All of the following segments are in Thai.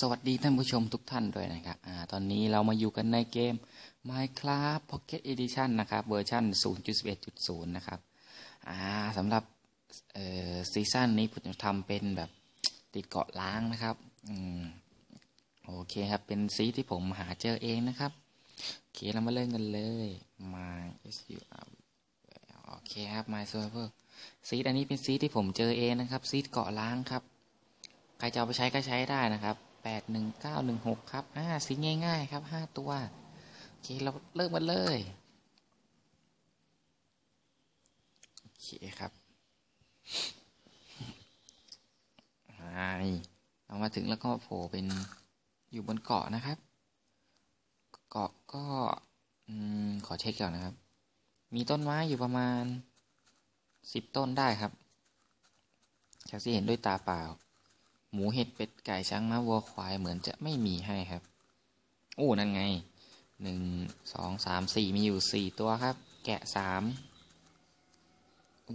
สวัสดีท่านผู้ชมทุกท่านด้วยนะครับอตอนนี้เรามาอยู่กันในเกม Minecraft Pocket Edition นะครับเวอร์ชัน0.11.0 นะครับสำหรับซีซั่นนี้ผมจะทำเป็นแบบติดเกาะล้างนะครับอโอเคครับ เป็นซีที่ผมหาเจอเองนะครับโอเคเรามาเล่นกันเลย My SU โอเคครับ My Server ซีอันนี้เป็นซีที่ผมเจอเองนะครับซีเกาะล้างครับ ใครจะเอาไปใช้ก็ใช้ได้นะครับ แปดหนึ่งเก้าหนึ่งหกครับอ่าสีง่ายๆครับห้าตัว โอเค เราเริ่มกันเลย โอเคครับอ่านี่เรามาถึงแล้วก็โผล่เป็นอยู่บนเกาะนะครับ เกาะก็อขอเช็คก่อนนะครับ มีต้นไม้อยู่ประมาณสิบต้นได้ครับจากที่เห็นด้วยตาเปล่า หมูเห็ดเป็ดไก่ช้างม้าวัวควายเหมือนจะไม่มีให้ครับโอ้นั่นไงหนึ่งสองสามสี่มีอยู่สี่ตัวครับ แกะสาม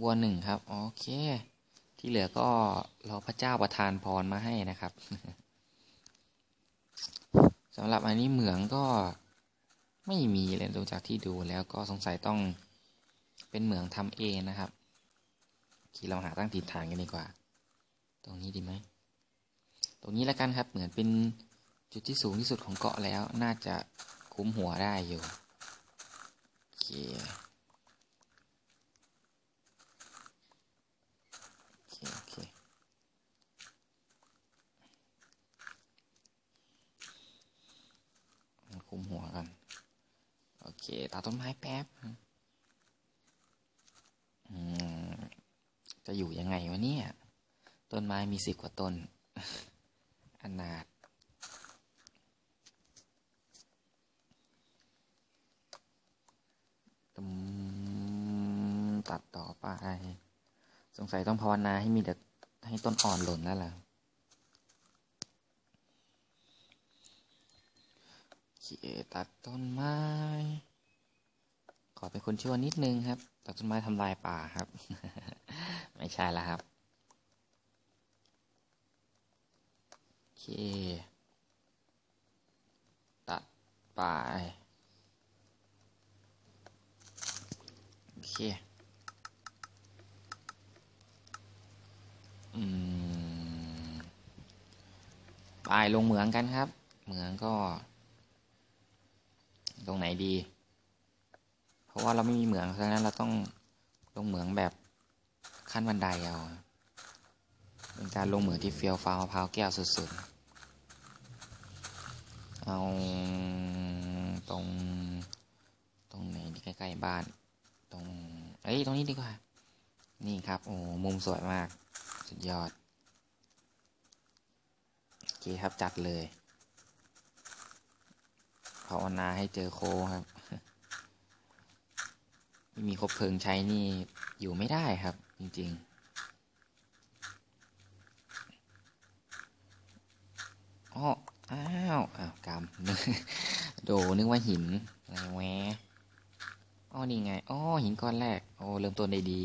วัวหนึ่งครับโอเค ที่เหลือก็รอพระเจ้าประทานพรมาให้นะครับสำหรับอันนี้เหมืองก็ไม่มีเลยดูจากที่ดูแล้วก็สงสัยต้องเป็นเหมืองทำเองนะครับ ที่เราหาตั้งถิ่นฐานกันดีกว่า ตรงนี้ดีไหม รงนี้แล้วกันครับ เหมือนเป็นจุดที่สูงที่สุดของเกาะแล้ว น่าจะคุ้มหัวได้อยู่ โอเคโอเค คุ้มหัวกัน โอเคตัดต้นไม้แป๊บจะอยู่ยังไงวะเนี่ย ต้นไม้มีสิบกว่าต้น นาถตัดต่อไป สงสัยต้องภาวนาให้มีแต่ให้ต้นอ่อนหล่นแล้วล่ะเคตัดต้นไม้ ขอเป็นคนชั่วนิดนึงครับ ตัดต้นไม้ทำลายป่าครับ ไม่ใช่แล้วครับ โอ เค ตัดไปโอเค อืมไปลงเหมืองกันครับ เหมืองก็ ตรงไหนดี เพราะว่าเราไม่มีเหมืองเพราะฉะนั้นเราต้องลงเหมืองแบบขั้นบันไดเอาเป็นการลงเหมืองที่เฟี้ยวฟ้าวมะพร้าวแก้วสุดๆ เอาตรง ตรงไหนที่ใกล้ๆบ้าน ตรง เอ้ย ตรงนี้ดีกว่า นี่ครับ โอ้ มุมสวยมาก สุดยอด โอเคครับ จัดเลยภาวนาให้เจอโคครับ ไม่มีคบเพลิงใช้นี่อยู่ไม่ได้ครับ จริง ๆอ๋ออ้าวอ้าวกำโดนึกว่าหินอะไรแวอ๋อนี่ไงอ๋อหินก้อนแรก โอ้เริ่มต้นได้ดี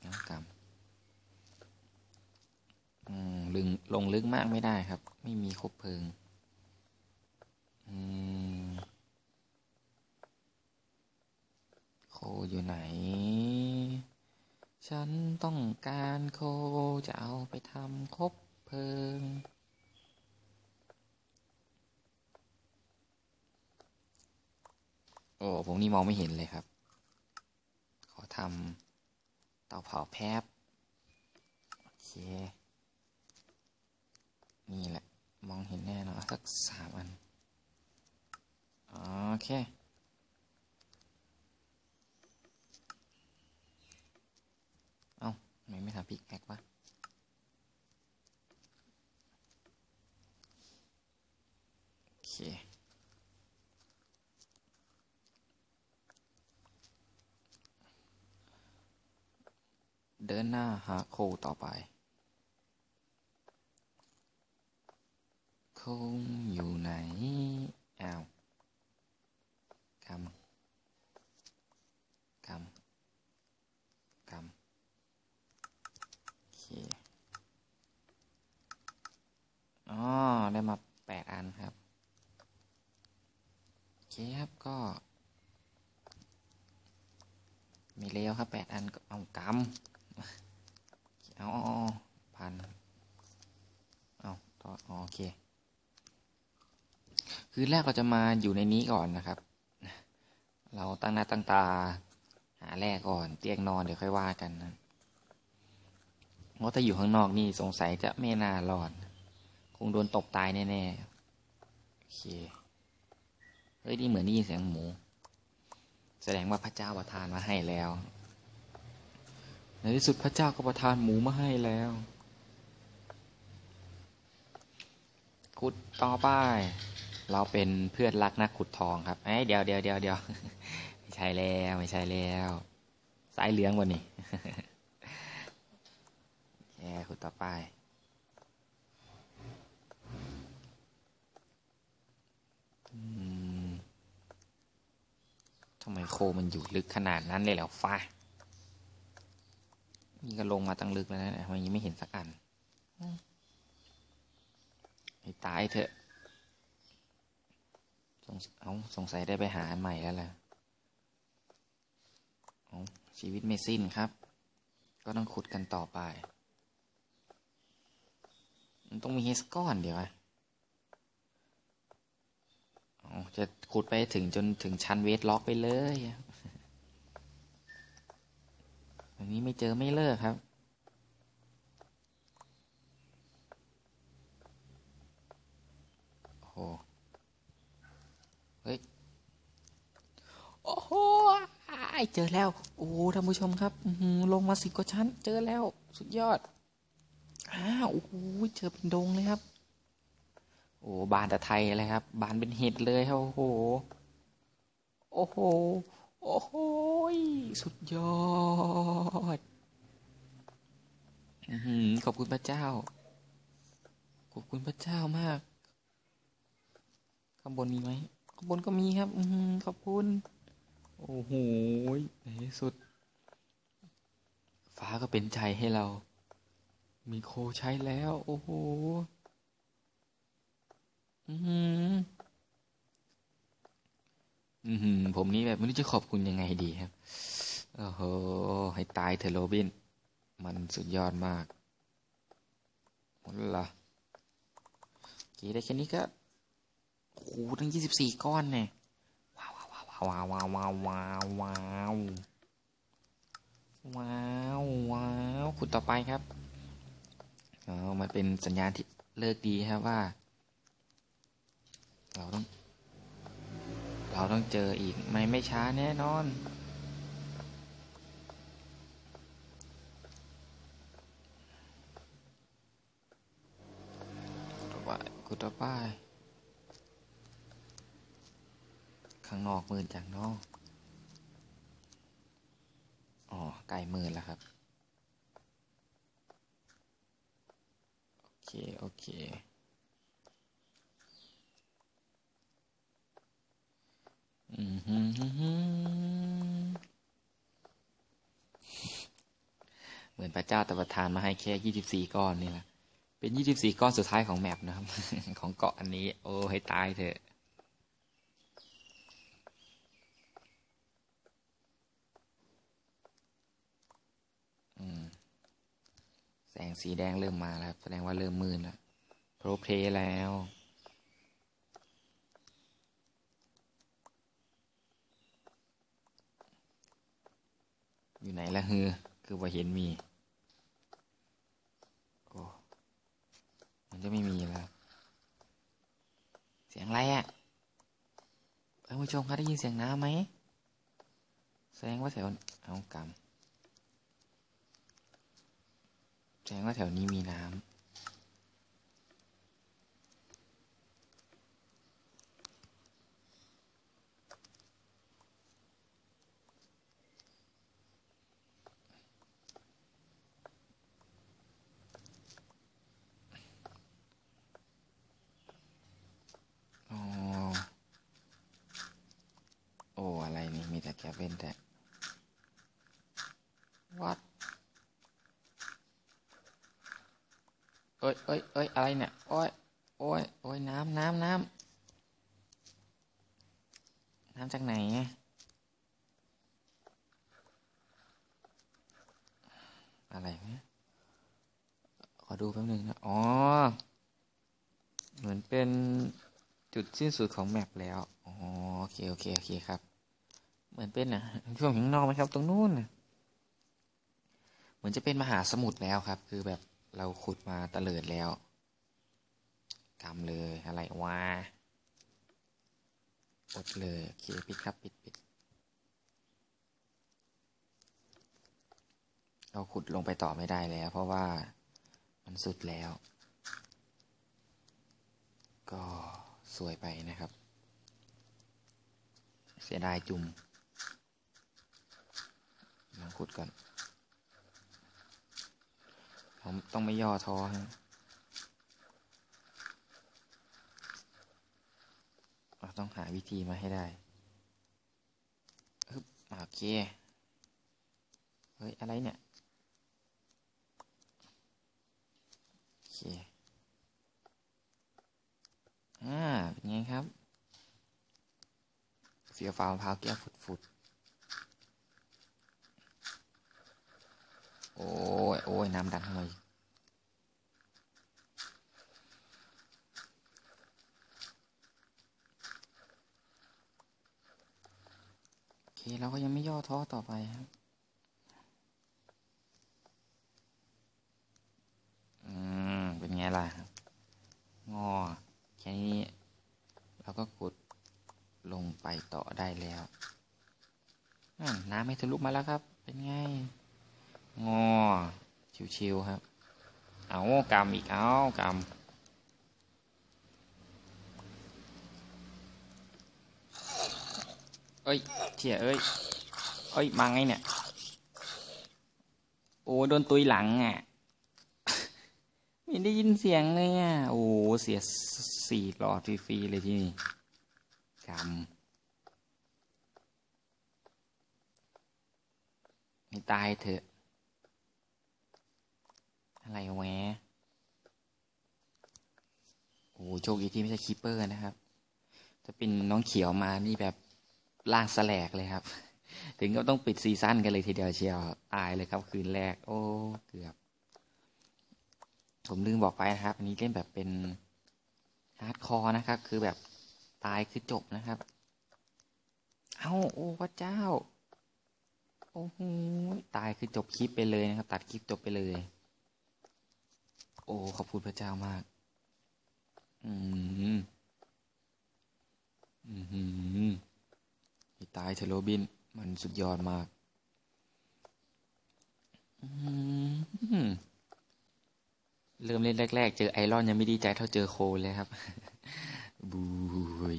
แล้วกำอืมลึงลงลึกมากไม่ได้ครับ ไม่มีคบเพลิง อืมโคอยู่ไหน ฉันต้องการโคจะเอาไปทำคบเพลิง โอ้ผมนี่มองไม่เห็นเลยครับ ขอทำเตาเผาแพบโอเคนี่แหละ มองเห็นแน่นอนสักสามอัน โอเค เอ้าทำไมไม่ทำพิกแอควะ นหน้าหาโคต่อไป โคอยู่ไหนอ้าวกำกำกำโอเคอ๋อได้มาแปดอันครับ โอเคครับก็มีเลี้ยวครับแปดอันเอากำ เอาเอาเอพันเอาต่อโอเค คืนแรกเราจะมาอยู่ในนี้ก่อนนะครับ เราตั้งหน้าตั้งตา หาแรกก่อน เตียงนอนเดี๋ยวค่อยว่ากันนะเพราะถ้าอยู่ข้างนอกนี่สงสัยจะไม่น่ารอด คงโดนตกตายแน่ๆ โอเค เฮ้ย นี่เหมือนนี่เสียงหมู แสดงว่าพระเจ้าประทานมาให้แล้ว ที่สุดพระเจ้าก็ประทานหมูมาให้แล้วขุดต่อไป เราเป็นเพื่อนรักนักขุดทองครับไอ้ยเดี๋ยวเดี๋ยวเดี๋ยวเดี๋ยวไม่ใช่แล้วไม่ใช่แล้วสายเหลืองวันนี้แย่ขุดต่อไป ทำไมโคมันอยู่ลึกขนาดนั้นเลยเหรอฟ้า นี่ก็ลงมาตั้งลึกแล้วนะทำไมยังไม่เห็นสักอันให้ตายเถอะสงเอาสงสัยได้ไปหาอันใหม่แล้วล่ะชีวิตไม่สิ้นครับ ก็ต้องขุดกันต่อไป มันต้องมีเฮสก้อนเดี๋ยวอะเอจะขุดไปถึงจนถึงชั้นเวทล็อกไปเลย อันนี้ไม่เจอไม่เลิกครับ โอ้โห เฮ้ย โอ้โหเจอแล้ว โอ้ท่านผู้ชมครับลงมาสิบกว่าชั้น เจอแล้ว สุดยอดอ้าวโอ้โหเจอเป็นดงเลยครับ โอ้บานแต่ไทยเลยครับ บานเป็นเห็ดเลยครับ โอ้โห โอ้โห โอ้โห สุดยอดอขอบคุณพระเจ้า ขอบคุณพระเจ้ามาก ข้างบนมีไหม ข้างบนก็มีครับ อืขอบคุณ โอ้โหในที่สุด ฟ้าก็เป็นใจให้เรา มีโคใช้แล้ว โอ้โห อือหื ออือผมนี่แบบไม่รู้จะขอบคุณยังไงดีครับ โอ้โห ให้ตายเถอะโรบิน มันสุดยอดมากหมดละโอเคได้แค่นี้ก็โอ้โหทั้งยี่สิบสี่ก้อนเนี่ยว้าวว้าวว้าวว้าวว้าวว้าวว้าวว้าวว้าวขุดต่อไปครับอ๋อมันเป็นสัญญาณที่เลิกดีครับว่า เราต้อง เราต้องเจออีกไม่ไม่ช้าแน่นอน ต่อไปขุดต่อไป ข้างนอกมืดจังเนาะอ๋อใกล้มืดแล้วครับ โอเค โอเค อืมฮึฮึฮึ เหมือนพระเจ้าต่ประทานมาให้แค่ยี่สิบสี่ก้อนนี่แหละเป็นยี่สิบสี่ก้อนสุดท้ายของแมปนะครับ ของเกาะอันนี้ โอ้ให้ตายเถอะแสงสีแดงเริ่มมาแล้ว แสดงว่าเริ่มมืดแล้วโปรเพลแล้ว อยู่ไหนละฮือ คือว่าเห็นมี โอ้ มันจะไม่มีแล้ว เสียงอะไรอะ่ะท่านผู้ชมคะได้ยินเสียงน้ำไหม แสดงว่าแถว เอากำแสดงว่าแถวนี้มีน้ำ อ๋อ โอ้ อะไรนี่ มีแต่แคปเว่นแต่ what เอ้ยเอ้ยเอ้ยอะไรเนี่ย โอ้ย โอ้ย โอ้ย น้ำ น้ำ น้ำ น้ำจากไหนอะไรเนี่ยขอดูแป๊บนึงนะ อ๋อ เหมือนเป็นจุดสิ้นสุดของแมปแล้ว อ๋อ โอเค โอเค โอเคครับ เหมือนเป็นนะช่วงข้างนอกไหมครับ ตรงนู้นเหมือนจะเป็นมหาสมุทรแล้วครับ คือแบบเราขุดมาตะเลิดแล้วกำเลยอะไรวะอดเลยโอเคปิดครับปิดปิดเราขุดลงไปต่อไม่ได้แล้ว เพราะว่ามันสุดแล้ว ก็สวยไปนะครับ เสียดายจุ่ม ขุดก่อนเราต้องไม่ย่อท้อฮะเราต้องหาวิธีมาให้ได้ฮึบโอเค เฮ้ย อะไรเนี่ย โอเค อ่า เป็นไงครับ เสียฟามะพาวแก้วฟุดๆ โอ้ย โอ้ย น้ำดันเข้ามาโอเค เราก็ยังไม่ย่อท้อต่อไปครับอืม เป็นไงล่ะ งอ แค่นี้ เราก็กดลงไปต่อได้แล้ว น้ำไม่ทะลุมาแล้วครับ เป็นไง งอ ชิวๆครับ เอากำอีกเอากำเอ้ยเชี่ยเอ้ยเอ้ยมาไงเนี่ย โอ้โดนตุยหลังอะไม่ได้ยินเสียงเลยอะ โอ้เสียสี่หลอดฟรีๆเลยที่นี่กำไม่ตายเถอะ อะไรแหวะโอ้โชคดีที่ไม่ใช่คีเปอร์นะครับจะเป็นน้องเขียวมานี่แบบล่างสลกเลยครับ ถึงก็ต้องปิดซีซั่นกันเลยทีเดียวเชียวตายเลยครับ คืนแรก โอ้เกือบ ผมลืมบอกไปนะครับ อันนี้เล่นแบบเป็นฮาร์ดคอร์นะครับ คือแบบตายคือจบนะครับ เอาโอ้พระเจ้า โอ้โหตายคือจบคลิปไปเลยนะครับ ตัดคลิปจบไปเลย โอ้ขอบคุณพระเจ้ามาก อืมอืมตายเทโรบิน มันสุดยอดมาก อืมเริ่มเล่นแรก ๆ เจอไอรอนยังไม่ดีใจเท่าเจอโคเลยครับบูย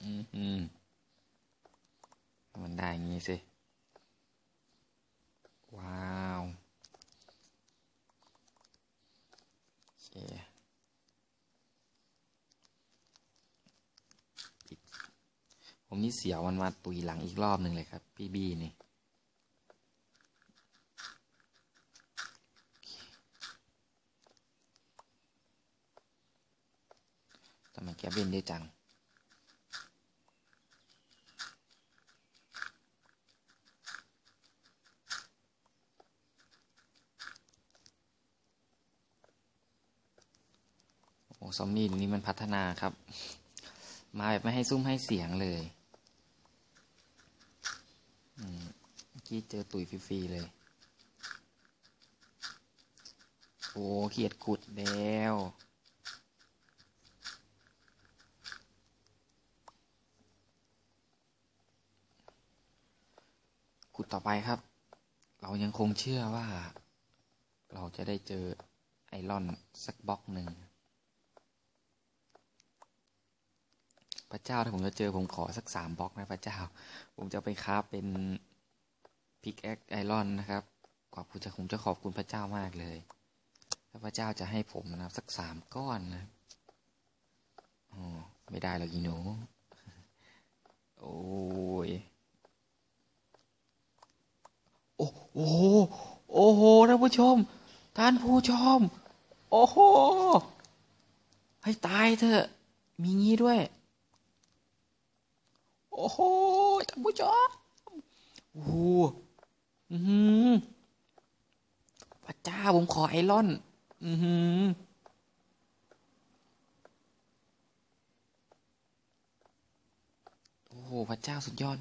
อืมมันได้อย่างงี้สิ ว้าวโอเค ผมนี่เสียวมันมาตุยหลังอีกรอบหนึ่งเลยครับ พี่บี้นี่ทำไมแกบินได้จัง อ้ซอมบี้นี้มันพัฒนาครับ มาแบบไม่ให้ซุ่มให้เสียงเลยเมื่อกี้เจอตุ๋ยฟรีๆเลย โอ้เขียดขุดแล้วขุดต่อไปครับ เรายังคงเชื่อว่า เราจะได้เจอไอรอนสักบล็อกหนึ่ง พระเจ้าถ้าผมจะเจอผมขอสักสามบล็อกนะพระเจ้า ผมจะไปคราเป็นพิกแอคไอรอนนะครับขอบคุณจะผมจะขอบคุณพระเจ้ามากเลยถ้าพระเจ้าจะให้ผมนะครับสักสามก้อนนะอ๋อไม่ได้หรอกอีหนูโอ้ยโอ้โหโอ้โหท่านผู้ชม ท่านผู้ชม โอ้โหให้ตายเถอะ มีงี้ด้วย โอ้โหท่านผู้ชมโอ้โหอือหือพระเจ้าผมขอไอรอน อือหือโอ้โห พระเจ้าสุดยอด